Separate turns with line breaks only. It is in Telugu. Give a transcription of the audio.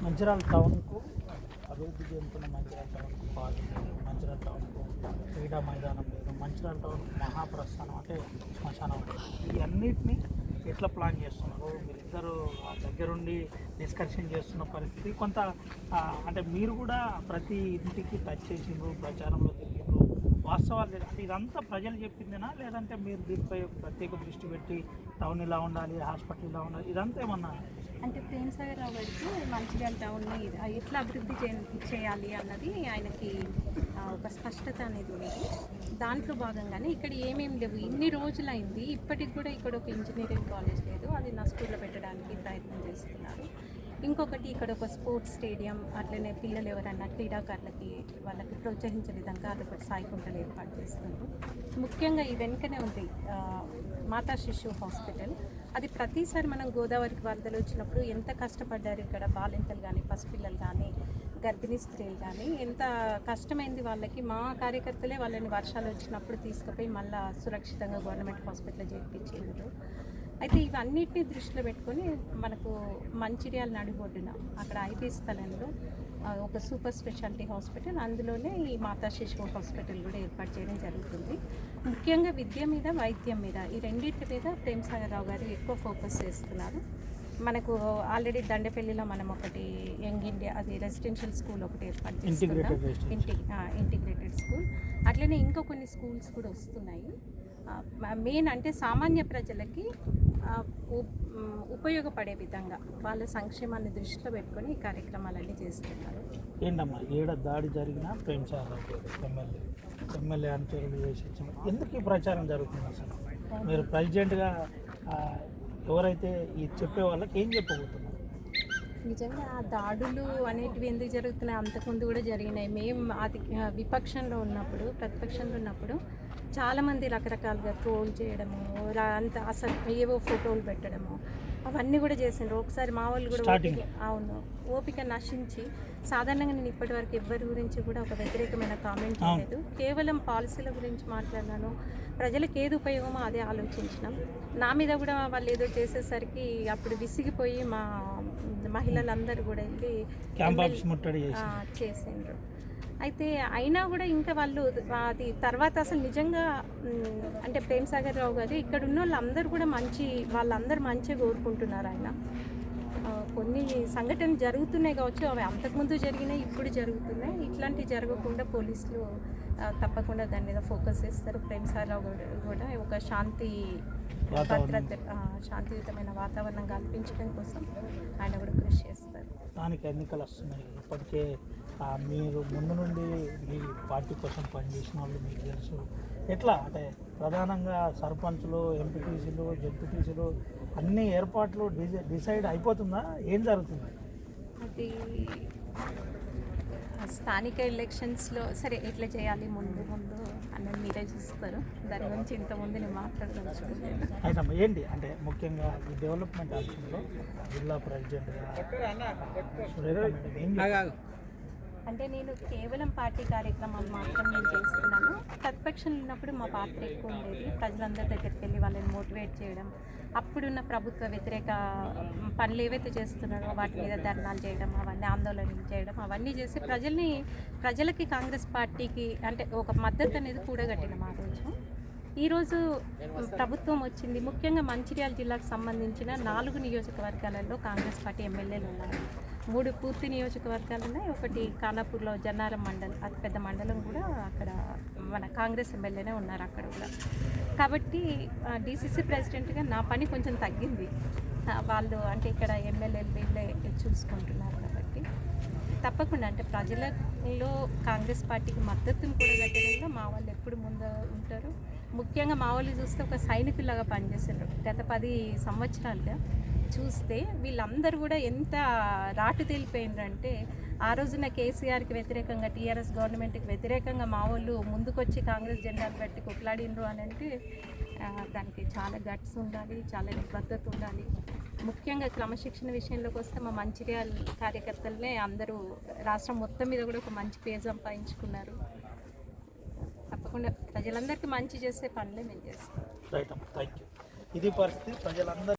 మంచిర్యాల టౌన్కు అభివృద్ధి చెందుతున్న మంచిర్యాల టౌన్కు పార్క్ మంచిర్యాల టౌన్కు క్రీడా మైదానం లేదు మంచిర్యాల టౌన్ మహాప్రస్థానం అంటే శ్మశానం ఇవన్నిటిని ఎట్లా ప్లాన్ చేస్తున్నారు? మీరిద్దరు ఆ దగ్గరుండి డిస్కషన్ చేస్తున్న పరిస్థితి కొంత అంటే మీరు కూడా ప్రతి ఇంటికి టచ్ చేసిండ్రు ప్రచారంలో తిరిగి వాస్తవాలు లేదు. అంటే ఇదంతా ప్రజలు చెప్పిందేనా? లేదంటే మీరు దీనిపై ప్రత్యేక దృష్టి పెట్టి టౌన్ ఇలా ఉండాలి హాస్పిటల్ ఇలా ఉండాలి ఇదంతా ఏమన్నా
అంటే ప్రేమ్ సాగర్ రావు గారికి మంచిర్యాల టౌన్ని ఎట్లా అభివృద్ధి చేయాలి అన్నది ఆయనకి ఒక స్పష్టత అనేది ఉంది. దాంట్లో భాగంగానే ఇక్కడ ఏమేమి లేవు? ఇన్ని రోజులైంది. ఇప్పటికి కూడా ఇక్కడ ఒక ఇంజనీరింగ్ కాలేజ్ లేదు. అది నా స్కూల్లో పెట్టడానికి ప్రయత్నం చేస్తున్నారు. ఇంకొకటి ఇక్కడ ఒక స్పోర్ట్స్ స్టేడియం అట్లనే పిల్లలు ఎవరైనా క్రీడాకారులకి వాళ్ళకి ప్రోత్సహించే విధంగా అదొకటి సాయికుంటలు ఏర్పాటు చేస్తున్నారు. ముఖ్యంగా ఈ వెనుకనే ఉంది మాతా శిశు హాస్పిటల్. అది ప్రతిసారి మనం గోదావరికి వరదలు వచ్చినప్పుడు ఎంత కష్టపడ్డారు ఇక్కడ బాలింతలు కానీ పసిపిల్లలు కానీ గర్భిణీ స్త్రీలు కానీ ఎంత కష్టమైంది వాళ్ళకి. మా కార్యకర్తలే వాళ్ళని వర్షాలు వచ్చినప్పుడు తీసుకుపోయి మళ్ళీ సురక్షితంగా గవర్నమెంట్ హాస్పిటల్ చేర్పించారు అయితే ఇవన్నిటిని దృష్టిలో పెట్టుకొని మనకు మంచిర్యాల నడిబొడ్డున అక్కడ ఐటీ స్థలంలో ఒక సూపర్ స్పెషాలిటీ హాస్పిటల్. అందులోనే ఈ మాతా శిశువు హాస్పిటల్ కూడా ఏర్పాటు చేయడం జరుగుతుంది. ముఖ్యంగా విద్య మీద వైద్యం మీద ఈ రెండింటి మీద ప్రేమ్ సాగర్ రావు గారు ఎక్కువ ఫోకస్ చేస్తున్నారు. మనకు ఆల్రెడీ దండపల్లిలో మనం ఒకటి యంగ్ ఇండియా అది రెసిడెన్షియల్ స్కూల్ ఒకటి ఏర్పాటు చేస్తున్నాం.
Integrated
school. అట్లనే ఇంకా కొన్ని స్కూల్స్ కూడా వస్తున్నాయి. మెయిన్ అంటే సామాన్య ప్రజలకి ఉపయోగపడే విధంగా వాళ్ళ సంక్షేమాన్ని దృష్టిలో పెట్టుకొని ఈ కార్యక్రమాలన్నీ చేస్తున్నారు.
ఏంటమ్మా ఏడ దాడి జరిగిన ప్రేమ్ సార్ ఎమ్మెల్యే. ఎమ్మెల్యే అనుచరులు చేసి ఎందుకు ఈ ప్రచారం జరుగుతుంది అసలు? మీరు ప్రెసిడెంట్గా ఎవరైతే ఈ చెప్పే వాళ్ళకి ఏం చెప్పబోతున్నారు?
నిజంగా ఆ దాడులు అనేటివి ఎందుకు జరుగుతున్నాయి? అంతకుముందు కూడా జరిగినాయి. మేము అది విపక్షంలో ఉన్నప్పుడు ప్రతిపక్షంలో ఉన్నప్పుడు చాలామంది రకరకాలుగా ట్రోల్ చేయడము అంత అసలు ఏవో ఫోటోలు పెట్టడము అవన్నీ కూడా చేసిండ్రు. ఒకసారి మా వాళ్ళు కూడా ఓపిక అవును ఓపిక నశించి సాధారణంగా నేను ఇప్పటి వరకు ఎవరి గురించి కూడా ఒక వ్యతిరేకమైన కామెంట్. చేయలేదు. కేవలం పాలసీల గురించి మాట్లాడినాను. ప్రజలకు ఏది ఉపయోగమో అదే ఆలోచించినాం. నా మీద కూడా వాళ్ళు ఏదో చేసేసరికి అప్పుడు విసిగిపోయి మా మహిళలందరూ కూడా వెళ్ళి చేసిండ్రు. అయితే అయినా కూడా ఇంకా వాళ్ళు అది తర్వాత అసలు నిజంగా అంటే ప్రేమ్ సాగర్ రావు గారు ఇక్కడ ఉన్న వాళ్ళందరూ కూడా మంచి వాళ్ళందరూ మంచిగా కోరుకుంటున్నారు ఆయన. కొన్ని సంఘటనలు జరుగుతున్నాయి కావచ్చు. అవి అంతకుముందు జరిగినాయి ఇప్పుడు జరుగుతున్నాయి. ఇట్లాంటివి జరగకుండా పోలీసులు తప్పకుండా దాని మీద ఫోకస్ చేస్తారు. ప్రేమ్ సాగర్ రావు గారు కూడా ఒక శాంతి. భద్రత శాంతియుతమైన వాతావరణం కల్పించడం కోసం ఆయన కూడా కృషి చేస్తారు.
స్థానిక ఎన్నికలు వస్తున్నాయి. ఇప్పటికే మీరు ముందు నుండి మీ పార్టీ కోసం పనిచేసిన వాళ్ళు మీకు తెలుసు. ఎట్లా? అంటే ప్రధానంగా సర్పంచ్లు ఎంపీటీసీలు జడ్పీటీసీలు అన్ని ఏర్పాట్లు డిసైడ్ అయిపోతుందా? ఏం జరుగుతుంది?
అది స్థానిక ఎలక్షన్స్లో సరే ఎట్లా చేయాలి? ముందు ముందు అన్నది మీరే చూస్తారు. దాని గురించి ఇంతకుముందు నేను
అయితే అమ్మ ఏంటి? అంటే ముఖ్యంగా ఈ డెవలప్మెంట్ ఆప్షన్లో జిల్లా ప్రెసిడెంట్గా సురేఖ మేడం ఏం చెప్తారు?
అంటే నేను కేవలం పార్టీ కార్యక్రమాలు మాత్రం నేను చేస్తున్నాను. ప్రతిపక్షంలో ఉన్నప్పుడు మా పాత్ర ఎక్కువ ఉండేది. ప్రజలందరి దగ్గరికి వెళ్ళి వాళ్ళని మోటివేట్ చేయడం అప్పుడున్న ప్రభుత్వ వ్యతిరేక పనులు ఏవైతే చేస్తున్నారో వాటి మీద ధర్నాలు చేయడం అవన్నీ ఆందోళనలు చేయడం అవన్నీ చేసి ప్రజల్ని ప్రజలకి కాంగ్రెస్ పార్టీకి అంటే ఒక మద్దతు అనేది కూడగట్టిన మా రోజు ఈరోజు ప్రభుత్వం వచ్చింది. ముఖ్యంగా మంచిర్యాల జిల్లాకు సంబంధించిన నాలుగు నియోజకవర్గాలలో కాంగ్రెస్ పార్టీ ఎమ్మెల్యేలు ఉన్నారు. మూడు పూర్తి నియోజకవర్గాలు ఉన్నాయి ఒకటి ఖానాపూర్లో జన్నారం మండలం అతిపెద్ద మండలం కూడా అక్కడ మన కాంగ్రెస్ ఎమ్మెల్యేనే ఉన్నారు అక్కడ కూడా. కాబట్టి డీసీసీ ప్రెసిడెంట్గా నా పని కొంచెం తగ్గింది. వాళ్ళు అంటే ఇక్కడ ఎమ్మెల్యేలు వీళ్ళే చూసుకుంటున్నారు. తప్పకుండా. అంటే ప్రజలలో కాంగ్రెస్ పార్టీకి మద్దతును కూడా కట్టడంలో మా వాళ్ళు ఎప్పుడు ముందు ఉంటారు. ముఖ్యంగా మా వాళ్ళు చూస్తే ఒక సైనికులాగా పనిచేశారు. గత పది సంవత్సరాలుగా చూస్తే వీళ్ళందరూ కూడా ఎంత రాటు తేలిపోయిండ్రంటే ఆ రోజున కేసీఆర్కి వ్యతిరేకంగా టీఆర్ఎస్ గవర్నమెంట్కి వ్యతిరేకంగా మా వాళ్ళు ముందుకొచ్చి కాంగ్రెస్ జెండాలు పెట్టి కొట్లాడినరు అని అంటే దానికి చాలా గట్స్ ఉండాలి చాలా నిబద్ధత ఉండాలి. ముఖ్యంగా క్రమశిక్షణ విషయంలోకి వస్తే మా మంచిర్యాల కార్యకర్తలనే అందరూ రాష్ట్రం మొత్తం మీద కూడా ఒక మంచి పేరు సంపాదించుకున్నారు. తప్పకుండా ప్రజలందరికీ మంచి చేసే పనులే మేము చేస్తాం.
ఇది పరిస్థితి ప్రజలందరూ